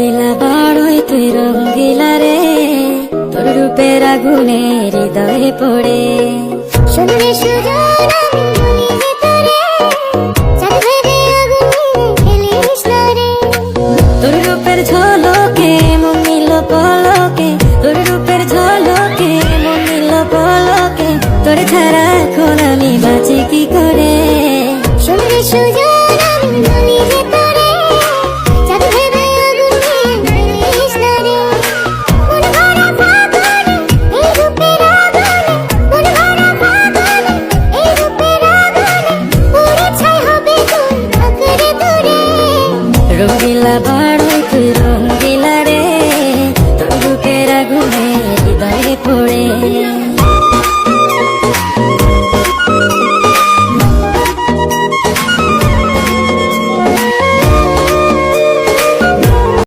রঙ্গিলা বাড়ই তুই রঙ্গিলা রে। তোর রূপের আগুনে হৃদয়ে পড়ে। শুনলে সুজন আমি বলি যে তোরে চাঁদ ভেবে আগুনে ফেলিস না রে। তোর রূপের ঝলকে মন নিল পলকে তোর রূপের ঝলকে মন নিল পলকে তোর ছাড়া এখন আমি বাঁচি কি করে? রঙ্গিলা বাড়াই তুই রঙ্গিলা রে তোর রূপের আগুনে হৃদয়ে পড়ে।